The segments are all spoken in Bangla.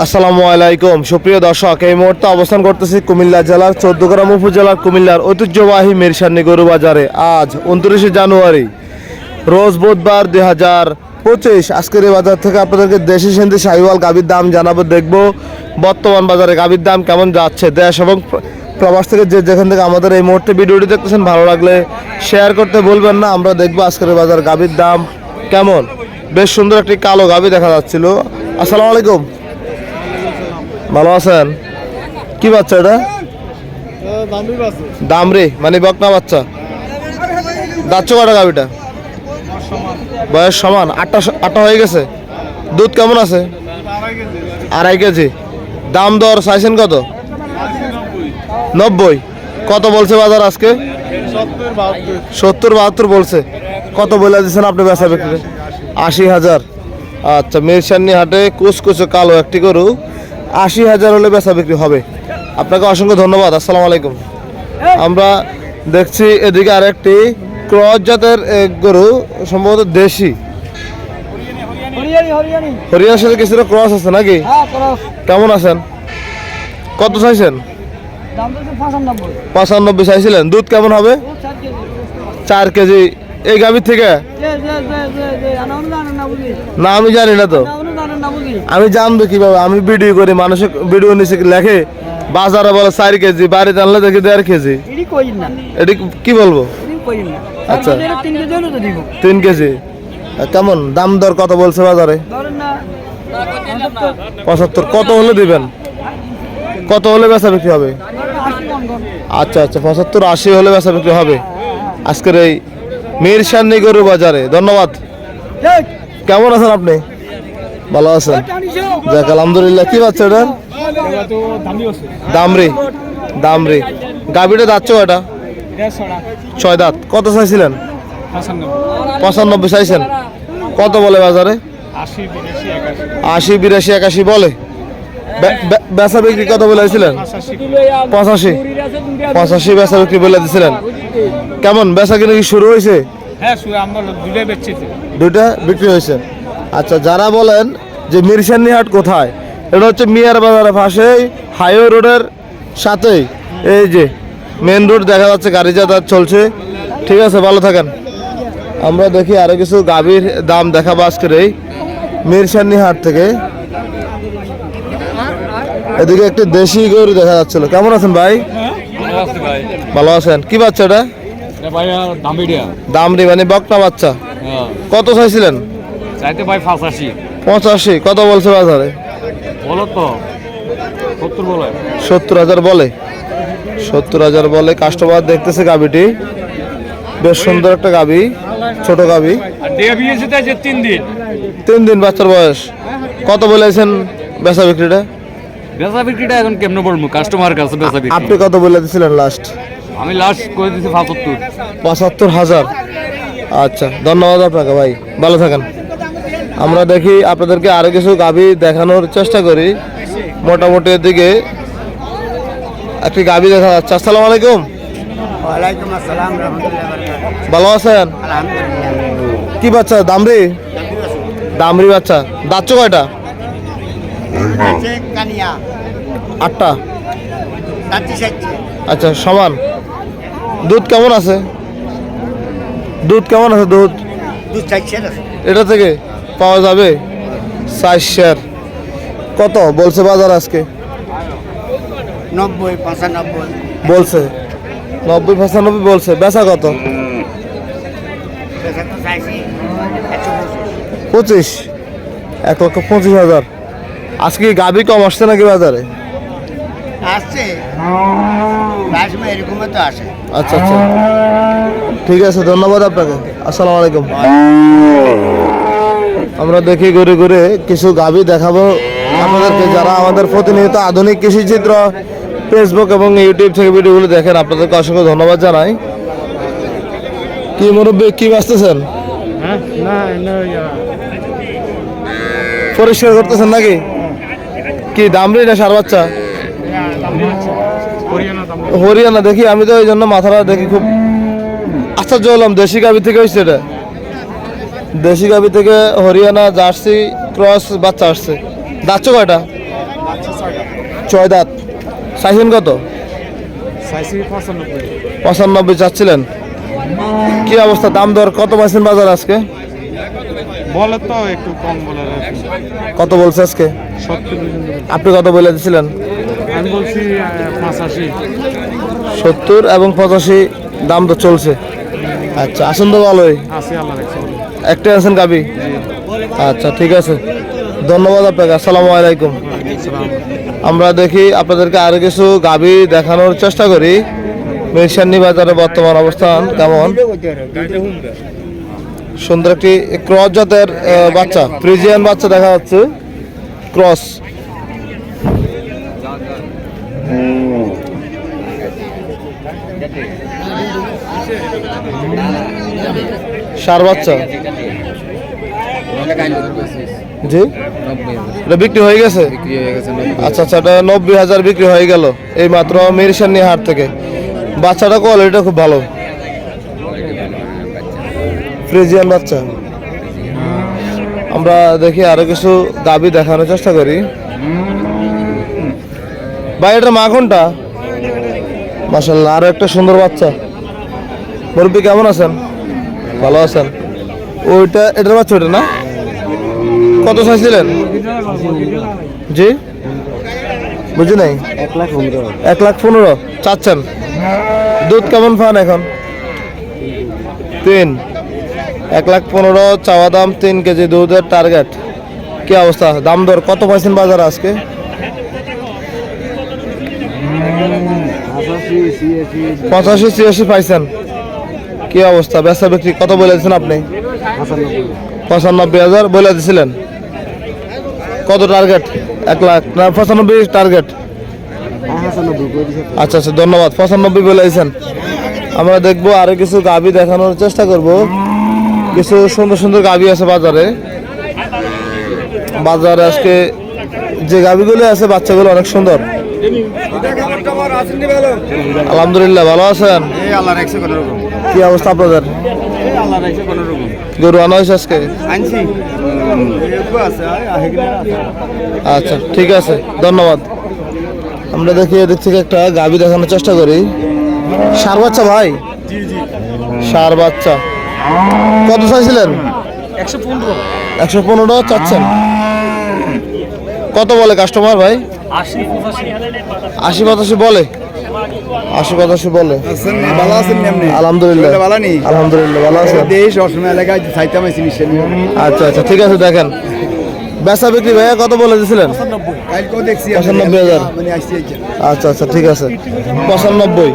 আসসালামু আলাইকুম। সুপ্রিয় দর্শক, এই মুহূর্তে অবস্থান করতেছি কুমিল্লা জেলার চৌদ্দগ্রাম উপজেলার কুমিল্লার ঐতিহ্যবাহী মিরসান্নি গরু বাজারে। আজ উনত্রিশে জানুয়ারি, রোজ বুধবার দুই হাজার পঁচিশ। আজকের এই বাজার থেকে আপনাদেরকে দেশি সেন্দি শাহিওয়াল গাভীর দাম জানাব, দেখব বর্তমান বাজারে গাভীর দাম কেমন যাচ্ছে দেশ এবং প্রবাস থেকে যে যেখান থেকে আমাদের এই মুহূর্তে ভিডিওটি দেখতেছেন, ভালো লাগলে শেয়ার করতে ভুলবেন না। আমরা দেখব আজকের বাজার গাভীর দাম কেমন। বেশ সুন্দর একটি কালো গাভী দেখা যাচ্ছিল। আসসালামু আলাইকুম। ভালো আছেন? কি বাচ্চা এটা? দামরি মানে বকনা বাচ্চা। দাচ্ছ কটা গাভিটা? বয়স সমান, আটটা আটটা হয়ে গেছে। দুধ কেমন আছে? আড়াই কেজি। দাম দর চাইছেন কত? নব্বই। কত বলছে বাজার আজকে? সত্তর বাহাত্তর বলছে। কত বলে দিচ্ছেন আপনি বেচা বিক্রি? আশি হাজার। আচ্ছা মিরসান্নি হাটে কুচকুচো কালো একটি গরু। আশি হাজার হলে বেচা বিক্রি হবে। আপনাকে অসংখ্য ধন্যবাদ, আসসালামু আলাইকুম। আমরা দেখছি এদিকে আরেকটি ক্রস জাতের গরু, সম্ভবত দেশি। হরিয়ানি হরিয়ানি হরিয়ানার সাথে কিছুটা ক্রস আছে নাকি? কেমন আছেন? কত চাইছেন? পঁচানব্বই চাইছিলেন। দুধ কেমন হবে? চার কেজি। এই গাভীর থেকে? না, আমি জানি না তো আনাউন জানেন না বুঝি আমি জানব কীভাবে? আমি ভিডিও করি মানুষের ভিডিও নিচে লেখে। বাজারে বলে চার কেজি বাড়িতে আনলে দেখি দেড় কেজি। এটি কি বলব? আচ্ছা। তিন কেজি। কেমন? দাম দর কত বলছে বাজারে? পঁচাত্তর। কত হলে দিবেন? কত হলে বেচা বিক্রি হবে? আচ্ছা আচ্ছা পঁচাত্তর আশি হলে বেচা বিক্রি হবে। আজকের এই মিরসান্নি গরু বাজারে। ধন্যবাদ। কেমন আছেন আপনি? ভালো আছেন। যাক আলহামদুলিল্লাহ। কি বাচ্চা এটা দামরি। দামরি। গাভীটা যাচ্ছ এটা এটা? ছয় দাঁত। কত চাইছিলেন? পঁচানব্বই চাইছেন। কত বলে বাজারে? আশি বিরাশি একাশি বলে। বেচা বিক্রি কত বলেছিলেন পঁচাশি পঁচাশি। পঁচাশি বেচা বিক্রি বলে দিয়েছিলেন কেমন? বেচা কিনে কি শুরু হয়েছে? হ্যাঁ দুইটা বিক্রি হয়েছে। আচ্ছা যারা বলেন যে মিরসান্নি হাট কোথায়? এটা হচ্ছে মিয়ার বাজারের পাশেই হাইওয়ে রোডের সাথেই। এই যে মেন রোড দেখা যাচ্ছে গাড়ি যাতায়াত চলছে। ঠিক আছে ভালো থাকেন। আমরা দেখি আরও কিছু গাভীর দাম দেখাবো আজকের এই মিরসান্নি হাট থেকে। এদিকে একটি দেশি গরু দেখা যাচ্ছিল। কেমন আছেন ভাই? ভালো আছেন। কি বাচ্চা এটা? দামরি মানে বকনা বাচ্চা। হ্যাঁ। কত চাইছিলেন? চাইতে ভাই পঁচাশি কত বলছে বাজারে? বলো তো সত্তর বলে। সত্তর হাজার বলে? সত্তর হাজার বলে কাস্টমার দেখতেছে গাবিটি বেশ সুন্দর একটা গাবি ছোট গাবি তিন দিন। তিন দিন বাচ্চার বয়স। কত বলেছেন বেচা বিক্রিটা? বেচা বিক্রিটা এখন কেমনে বলব? কাস্টমার কাছে বেচা বিক্রি। আপনি কত বলে দিয়েছিলেন লাস্ট আমি লাস্ট করে দিছি পঁচাত্তর। পঁচাত্তর হাজার। আচ্ছা ধন্যবাদ আপনাকে ভাই। ভালো থাকেন। আমরা দেখি আপনাদেরকে আরও কিছু গাভী দেখানোর চেষ্টা করি। মোটামুটি এদিকে একটি গাভী দেখা যাচ্ছে। আসসালামু আলাইকুম। ভালো আছেন? কি বাচ্চা? দামরি দামরি বাচ্চা। দাচ্ছ কয়টা? আটটা। আচ্ছা সমান। দুধ কেমন আছে? দুধ কেমন আছে দুধ? দু চাইছে এটা থেকে? পাওয়া যাবে? সাইজ শেয়ার কত বলছে বাজার আজকে? নব্বই পঁচানব্বই। বলছে। নব্বই পঁচানব্বই বলছে। বেচা কত? পঁচিশ। এক লক্ষ পঁচিশ হাজার। আজকে গাভি কম আসছে নাকি বাজারে? আসছে। এরকমই তো আসে। আচ্ছা আচ্ছা। ঠিক আছে ধন্যবাদ আপনাকে। আসসালামু আলাইকুম। আমরা দেখি ঘুরে ঘুরে কিছু গাভি দেখাবো। আপনাদেরকে যারা আমাদের প্রতিনিয়ত আধুনিক কৃষি চিত্র ফেসবুক এবং ইউটিউব থেকে ভিডিওগুলো দেখেন আপনাদেরকে অসংখ্য ধন্যবাদ জানাই। কি মুরব্বী কি বাঁচতেছেন? পরিষ্কার করতেছেন নাকি? কি দামরি না সার বাচ্চা? হরিয়ানা দেখি আমি তো ওই জন্য মাথাটা দেখি খুব আশ্চর্য হলাম দেশি গাভি থেকে হয়েছে এটা। দেশি গাভি থেকে হরিয়ানা জার্সি ক্রস বাচ্চা আসছে। দাচ্ছ কয়টা? ছয় দাঁত। চাইছেন কত? পঁচানব্বই। পঁচানব্বই চাচ্ছিলেন। কি অবস্থা? দাম দর কত পাইছেন বাজার আজকে? বলে তো একটু কম বলে কত বলছে আজকে? আপনি কত বলে দিয়েছিলেন আমি বলছি পঁচাশি। সত্তর এবং পঁচাশি দাম তো চলছে। আচ্ছা আসুন তো ভালোই। আশি আল্লাহ রাখছে একটা আছেন গাবি আচ্ছা ঠিক আছে। ধন্যবাদ আপনাকে আসসালামু আলাইকুম। আমরা দেখি আপনাদেরকে আরও কিছু গাবি দেখানোর চেষ্টা করি। মিরসান্নি বাজারে বর্তমান অবস্থান কেমন? সুন্দর একটি ক্রস জাতের বাচ্চা ফ্রিজিয়ান বাচ্চা দেখা যাচ্ছে। ক্রস। সার বাচ্চা? জি? এটা বিক্রি হয়ে গেছে? আচ্ছা আচ্ছা এটা নব্বই হাজার বিক্রি হয়ে গেল। এই মাত্র মেরিসানি হাট থেকে। বাচ্চাটা কোয়ালিটিটা খুব ভালো। ফ্রিজিয়ান বাচ্চা। আমরা দেখি আরও কিছু দাবি দেখানোর চেষ্টা করি। ভাই এটার মা কোনটা? মাসাল্লাহ আরও একটা সুন্দর বাচ্চা। মুরব্বী কেমন আছেন? ভালো আছেন। ওইটা এটার বাচ্চা ওটা না? কত চাইছিলেন জি? বুঝি নাই? এক লাখ পনেরো। চাচ্ছেন? দুধ কেমন পান এখন? তিন। এক লাখ পনেরো, চাওয়া দাম তিন কেজি দুধের টার্গেট কি অবস্থা? দাম দর কত পাইছেন বাজার আজকে? পঁচাশি ছিয়াশি পাইছেন। কি অবস্থা? বেচা বিক্রি কত বলে দিয়েছেন আপনি? পঁচানব্বই হাজার বলে দিয়েছিলেন। কত টার্গেট এক লাখ? পঁচানব্বই টার্গেট আচ্ছা আচ্ছা ধন্যবাদ। পঁচানব্বই বলে দিয়েছেন। আমরা দেখব আরও কিছু গাবি দেখানোর চেষ্টা করব। কিছু সুন্দর সুন্দর গাবি আছে বাজারে। বাজারে আজকে যে গাবিগুলো আছে, বাচ্চাগুলো অনেক সুন্দর। আলহামদুলিল্লাহ, ভালো আছেন? কি অবস্থা আপনাদের? গরু আনা হয়েছে আজকে? আচ্ছা ঠিক আছে, ধন্যবাদ। আমরা দেখি এদিক থেকে একটা গাবি দেখানোর চেষ্টা করি। সার বাচ্চা ভাই? সার বাচ্চা। কত চাইছিলেন একশো পনেরো একশো পনেরো চাচ্ছেন। কত বলে কাস্টমার ভাই? আশি পঁচাশি বলে? আশি পঁচাশি বলে। ভালো আছেন আলহামদুলিল্লাহ। ভালো নেই? আলহামদুলিল্লাহ ভালো আছেন দেশ অসময় এলাকায় সাইতাম আছি আচ্ছা আচ্ছা ঠিক আছে দেখেন। বেচা বিক্রি ভাইয়া কত বলে দিয়েছিলেন পঁচানব্বই হাজার। আচ্ছা আচ্ছা ঠিক আছে। পঁচানব্বই।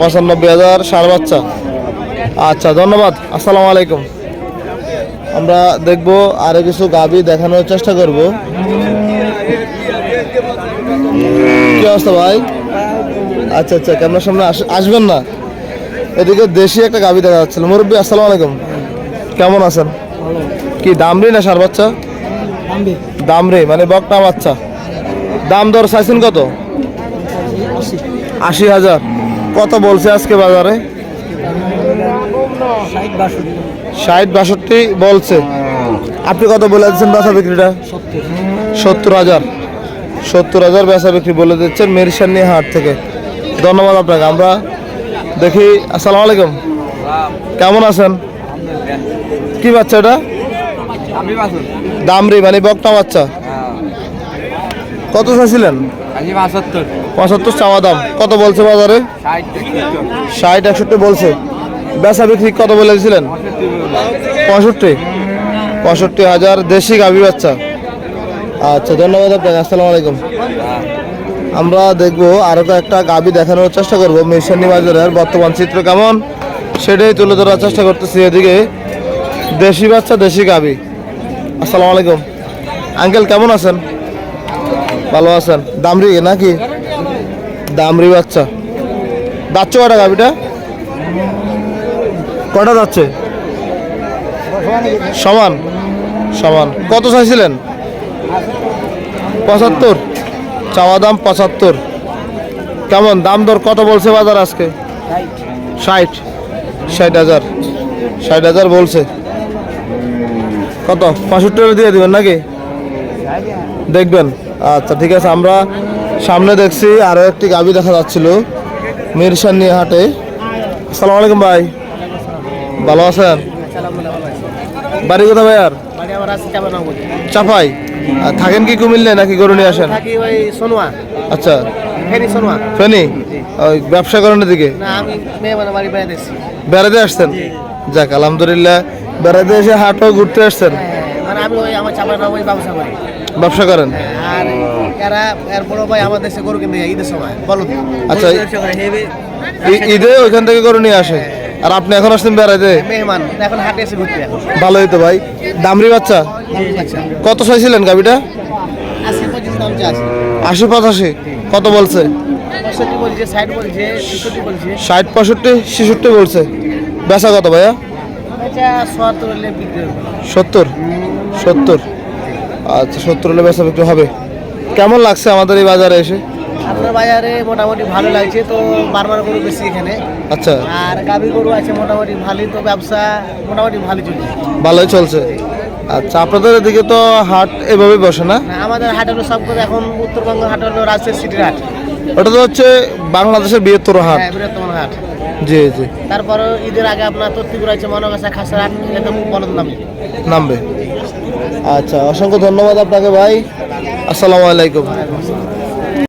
পঁচানব্বই হাজার সার বাচ্চা। আচ্ছা ধন্যবাদ। আসসালামু আলাইকুম। আমরা দেখব আরও কিছু গাবি দেখানোর চেষ্টা করব। কি অবস্থা ভাই? আচ্ছা আচ্ছা ক্যামেরার সামনে আস- আসবেন না। এদিকে দেশি একটা গাবি দেখা যাচ্ছিল। মুরব্বী আসসালামু আলাইকুম। কেমন আছেন? কি দামরি না সার বাচ্চা? দামরি মানে বকটা বাচ্চা। দাম দর চাইছেন কত? আশি হাজার। কত বলছে আজকে বাজারে? ষাট বাষট্টি। বলছে। আপনি কত বলে দিচ্ছেন বেচা বিক্রিটা? সত্তর। হাজার। সত্তর হাজার বেচা বিক্রি বলে দিচ্ছেন মেরিসান্নি হাট থেকে। ধন্যবাদ আপনাকে। আমরা দেখি আসসালামু আলাইকুম। কেমন আছেন? কি বাচ্চা এটা? দামরি মানে বকটা বাচ্চা। কত চাইছিলেন পঁচাত্তর। চাওয়া দাম। কত বলছে বাজারে? ষাট ষাট একষট্টি বলছে। বেচা বিক্রি কত বলেছিলেন পঁয়ষট্টি। পঁয়ষট্টি হাজার দেশি গাভী বাচ্চা। আচ্ছা ধন্যবাদ আপনাকে। আসসালামু আলাইকুম। আমরা দেখব আরও একটা গাভী দেখানোর চেষ্টা করব। মিশনি বাজারের বর্তমান চিত্র কেমন? সেটাই তুলে ধরার চেষ্টা করতেছি এদিকে। দেশি বাচ্চা, দেশি গাভী আসসালামু আলাইকুম। আঙ্কেল, কেমন আছেন? ভালো আছেন। দামরি নাকি? দামরি বাচ্চা। যাচ্ছে কটা গাভিটা কটা যাচ্ছে? সমান। সমান। কত চাইছিলেন? পঁচাত্তর? চাওয়া দাম পঁচাত্তর। কেমন? দাম দর কত বলছে বাজার আজকে? ষাট। ষাট হাজার। ষাট হাজার বলছে। কত? পঁয়ষট্টি দিয়ে দিবেন নাকি? দেখবেন। আচ্ছা ঠিক আছে আমরা সামনে দেখছি আরও একটি গাবি দেখা যাচ্ছিল মিরসানি হাটে আসসালামু আলাইকুম ভাই। ভালো আছেন? বাড়ি কোথা ভাই আর চাপাই? থাকেন কি কুমিল্লে নাকি গরু নিয়ে আসেন? থাকি ওই সোনোয়া। আচ্ছা। ফেনি সোনোয়া। ফেনি? ওই ব্যবসা করেন দিকে না আমি মেয়ে মানে বাড়ি বেড়াতে এসেছি। বেড়াতে আসছেন? যাক আলহামদুলিল্লাহ বেড়াতে এসে হাটও ঘুরতে আসছেন। মানে আমি ওই আমার চাপা নাম ওই ব্যবসা করি। ব্যবসা করেন? আর এরা এর বড় ভাই আমার দেশে গরু যায় ঈদের সময় বলো আচ্ছা ঈদে ওইখান থেকে গরু নিয়ে আসে? আর আপনি এখন আসছেন বেড়াইতে? মেহমান। এখন হাটে এসে ঘুরতে এখন ভালোই তো ভাই। দামরি বাচ্চা? কত চাইছিলেন গাবিটা আশি পঁচিশ কত বলছে? ষাট পঁয়ষট্টি ছেষট্টি বলছে। বেচা কত ভাইয়া? সত্তর? সত্তর। আচ্ছা সত্তর হলে বেচা বিক্রি হবে। কেমন লাগছে আমাদের এই বাজারে এসে? আপনার বাজারে মোটামুটি ভালো লাগছে তো বারবার গরু বেশি এখানে। আচ্ছা। আর গাভী গরু আছে মোটামুটি ভালোই তো ব্যবসা মোটামুটি ভালো চলছে। ভালোই চলছে। আচ্ছা আপনাদের এদিকে তো হাট এভাবে বসে না? আমাদের হাট হলো সব করে এখন উত্তরবঙ্গ হাট হলো রাজশাহী সিটির হাট। ওটা তো হচ্ছে বাংলাদেশের বৃহত্তর হাট। হ্যাঁ বৃহত্তম হাট। জি জি। তারপরে ঈদের আগে আপনার তত্ত্বগুলো আছে মনোগাছা খাসার হাট এটা খুব বলদ নামে। নামবে। আচ্ছা অসংখ্য ধন্যবাদ আপনাকে ভাই। আসসালামু আলাইকুম।